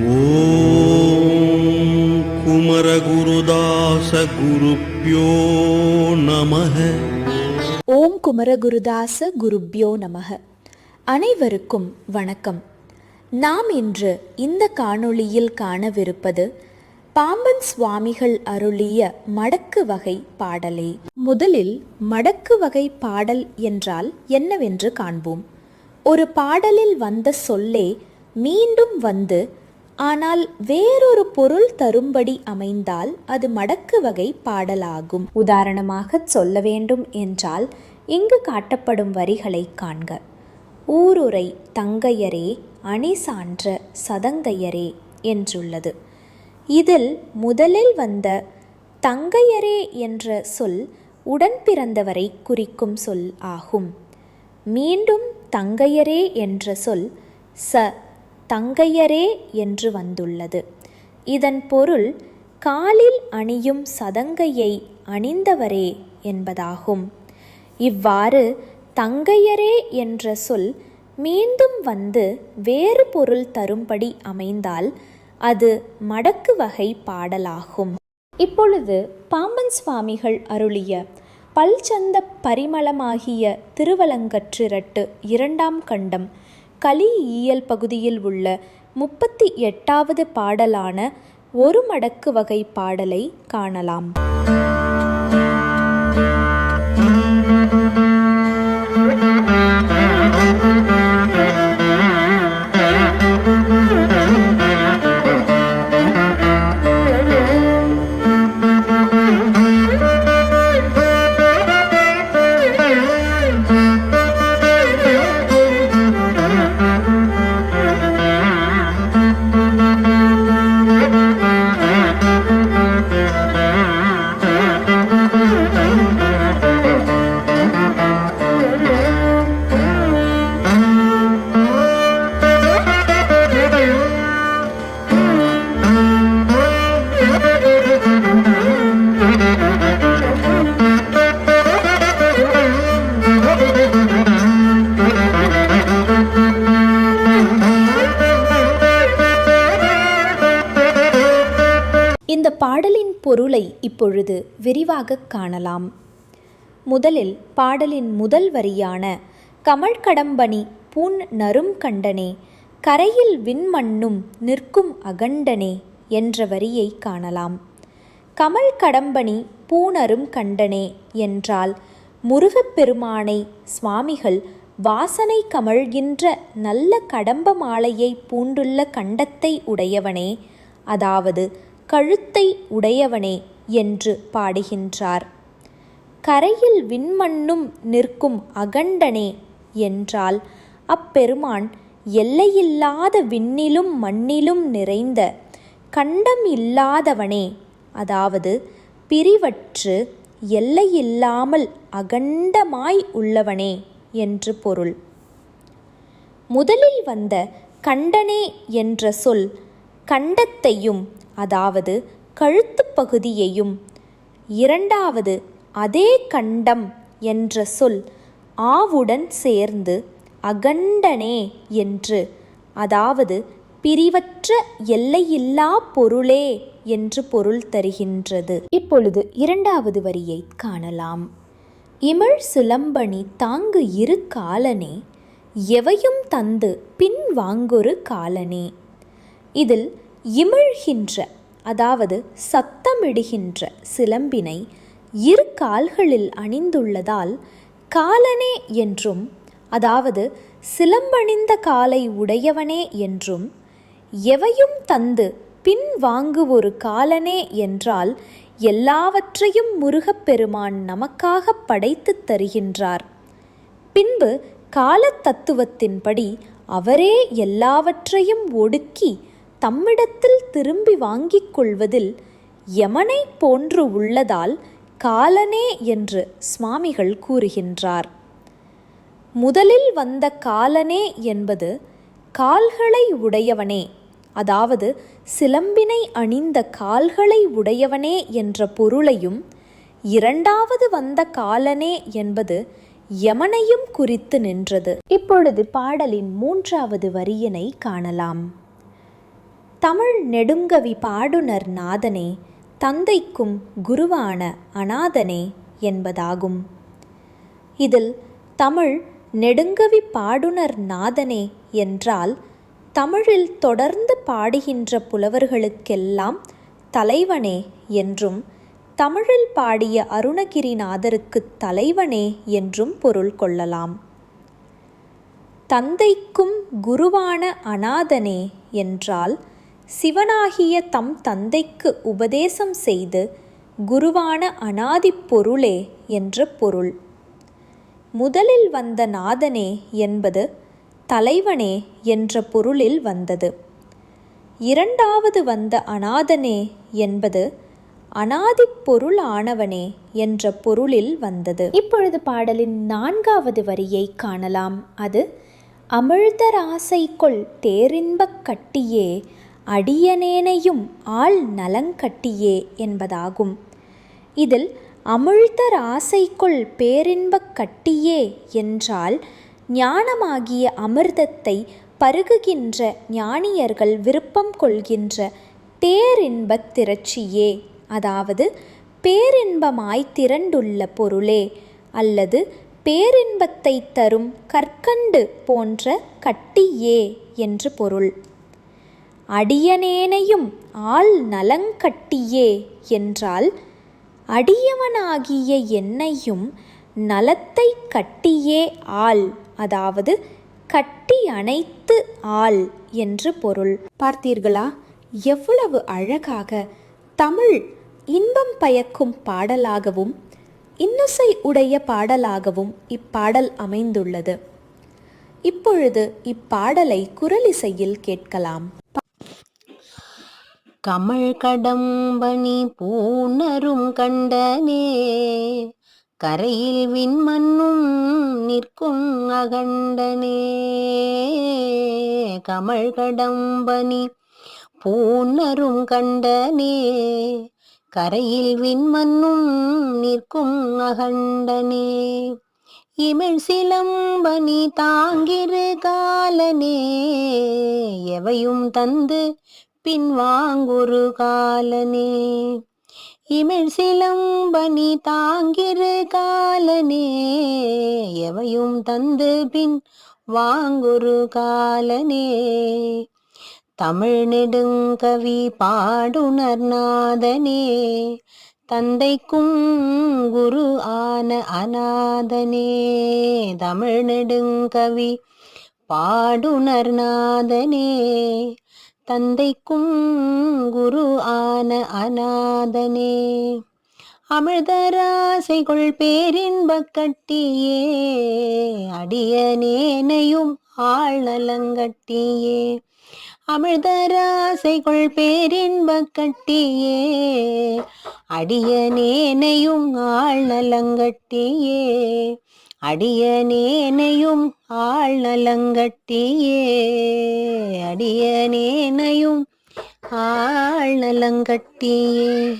ॐ कुमरगुरुदासगुरुभ्यो नमः ஓம் குமரகுருதாச குருப்யோ நமக அனைவருக்கும் வணக்கம் நாம் இன்று இந்த காணொளியில் காணவிருப்பது பாம்பன் சுவாமிகள் அருளிய மடக்கு வகை பாடலே முதலில் மடக்கு வகை பாடல் என்றால் என்னவென்று காண்போம் ஒரு பாடலில் வந்த சொல்லே மீண்டும் வந்து ஆனால் வேறொரு பொருள் தரும்படி அமைந்தால் அது மடக்கு வகை பாடலாகும். உதாரணமாக சொல்ல வேண்டும் என்றால் இங்கு காட்டப்படும் வரிகளை காண்க. ஊருரை தங்கையரே அணி சான்ற சதங்கையரே என்றுள்ளது. இதில் முதலில் வந்த தங்கையரே என்ற சொல் உடன் பிறந்தவரை குறிக்கும் சொல் ஆகும். மீண்டும் தங்கையரே என்ற சொல் ச தங்கையரே என்று வந்துள்ளது. இதன் பொருள் காலில் அணியும் சதங்கையை அணிந்தவரே என்பதாகும். இவ்வாறு தங்கையரே என்ற சொல் மீண்டும் வந்து வேறு பொருள் தரும்படி அமைந்தால் அது மடக்கு வகை பாடலாகும். இப்பொழுது பாம்பன் சுவாமிகள் அருளிய பல்சந்த பரிமளமாகிய திருவலங்கற்றிரட்டு இரண்டாம் கண்டம் கலி இயல் பகுதியில் உள்ள முப்பத்தி எட்டாவது பாடலான ஒரு மடக்கு வகை பாடலை காணலாம். பொருளை இப்பொழுது விரிவாக காணலாம். முதலில் பாடலின் முதல் வரியான கமழ்கடம்பனி பூன் நரும் கண்டனே கரையில் விண்மண்ணும் நிற்கும் அகண்டனே என்ற வரியை காணலாம். கமல் கடம்பனி பூணரும் கண்டனே என்றால் முருகப்பெருமானை சுவாமிகள் வாசனை கமழ்கின்ற நல்ல கடம்ப மாலையை பூண்டுள்ள கண்டத்தை உடையவனே. அதாவது கழுத்தை உடையவனே என்று பாடுகின்றார். கரையில் விண்மண்ணும் நிற்கும் அகண்டனே என்றால் அப்பெருமான் எல்லையில்லாத விண்ணிலும் மண்ணிலும் நிறைந்த கண்டம் இல்லாதவனே. அதாவது பிரிவற்று எல்லையில்லாமல் அகண்டமாய் உள்ளவனே என்று பொருள். முதலில் வந்த கண்டனே என்ற சொல் கண்டத்தையும் அதாவது கழுத்துப் பகுதியையும். இரண்டாவது அதே கண்டம் என்ற சொல் ஆவுடன் சேர்ந்து அகண்டனே என்று. அதாவது பிரிவற்ற எல்லையில்லா பொருளே என்று பொருள் தருகின்றது. இப்பொழுது இரண்டாவது வரியை காணலாம். இமிழ் சுலம்பணி தாங்கு இரு காலனே எவையும் தந்து பின் வாங்கொரு காலனே. இதில் இமிழ்கின்ற அதாவது சத்தமிடுகின்ற சிலம்பினை இரு கால்களில் அணிந்துள்ளதால் காலனே என்றும் அதாவது சிலம்பணிந்த காலை உடையவனே என்றும் எவையும் தந்து பின் வாங்குவொரு காலனே என்றால் எல்லாவற்றையும் முருகப்பெருமான் நமக்காக படைத்துத் தருகின்றார். பின்பு காலத்தத்துவத்தின்படி அவரே எல்லாவற்றையும் ஒடுக்கி தம்மிடத்தில் திரும்பி வாங்கிக் கொள்வதில் யமனை போன்று உள்ளதால் காலனே என்று சுவாமிகள் கூறுகின்றார். முதலில் வந்த காலனே என்பது கால்களை உடையவனே அதாவது சிலம்பினை அணிந்த கால்களை உடையவனே என்ற பொருளையும் இரண்டாவது வந்த காலனே என்பது யமனையும் குறித்து நின்றது. இப்பொழுது பாடலின் மூன்றாவது வரியினை காணலாம். தமிழ் நெடுங்கவி பாடுனர் நாதனே தந்தைக்கும் குருவான அநாதனே என்பதாகும். இதில் தமிழ் நெடுங்கவி பாடுனர் நாதனே என்றால் தமிழில் தொடர்ந்து பாடுகின்ற புலவர்களுக்கெல்லாம் தலைவனே என்றும் தமிழில் பாடிய அருணகிரிநாதருக்கு தலைவனே என்றும் பொருள் கொள்ளலாம். தந்தைக்கும் குருவான அநாதனே என்றால் சிவனாகிய தம் தந்தைக்கு உபதேசம் செய்து குருவான அனாதி பொருளே என்ற பொருள். முதலில் வந்த நாதனே என்பது தலைவனே என்ற பொருளில் வந்தது. இரண்டாவது வந்த அநாதனே என்பது அனாதி பொருள் ஆனவனே என்ற பொருளில் வந்தது. இப்பொழுது பாடலின் நான்காவது வரியை காணலாம். அது அமிழ்தராசைக்குள் தேரின்பக் கட்டியே அடியனேனையும் ஆள் நலங்கட்டியே என்பதாகும். இதில் அமிழ்தர் ஆசைக்குள் பேரின்பக் கட்டியே என்றால் ஞானமாகிய அமிர்தத்தை பருகுகின்ற ஞானியர்கள் விருப்பம் கொள்கின்ற பேரின்பத் திரட்சியே. அதாவது பேரின்பமாய் திரண்டுள்ள பொருளே அல்லது பேரின்பத்தை தரும் கற்கண்டு போன்ற கட்டியே என்று பொருள். அடியனேனையும் ஆள் நலங்கட்டியே என்றால் அடியவனாகிய என்னையும் நலத்தை கட்டியே ஆள் அதாவது கட்டி அணைத்து ஆள் என்று பொருள். பார்த்தீர்களா? எவ்வளவு அழகாக தமிழ் இன்பம் பயக்கும் பாடலாகவும் இன்னுசை உடைய பாடலாகவும் இப்பாடல் அமைந்துள்ளது. இப்பொழுது இப்பாடலை குரலிசையில் கேட்கலாம். கமழ் கடம்பணி பூணரும் கண்டனே. கரையில் விண்மண்ணும் நிற்கும் அகண்டனே. கமழ் கடம்பனி பூணரும் கண்டனே. கரையில் விண்மண்ணும் நிற்கும் அகண்டனே. இமிழ் சிலம்பனி தாங்கிரு காலனே. எவையும் தந்து பின் வாங்குரு காலனே. இமிழ் சிலம்பனி தாங்கிரு காலனே. எவையும் தந்து பின் வாங்குரு காலனே. தமிழ் நெடுங்கவி பாடுணர் நாதனே. தந்தைக்கும் குரு ஆன அநாதனே. தமிழ் நெடுங்கவி பாடுணர் நாதனே. தந்தைக்கும் குரு ஆன அநாதனே. அமிர்தராசைகள் பேரின்பக் கட்டியே அடியனேனையும் ஆள் நலங்கட்டியே அமிர்தராசைகள் பேரின்பக் கட்டியே அடியனேனையும் ஆள் நலங்கட்டியே அடியனேனையும் ஆள் நலங்கட்டியே. அடியனேனையும் ஆள் நலங்கட்டியே.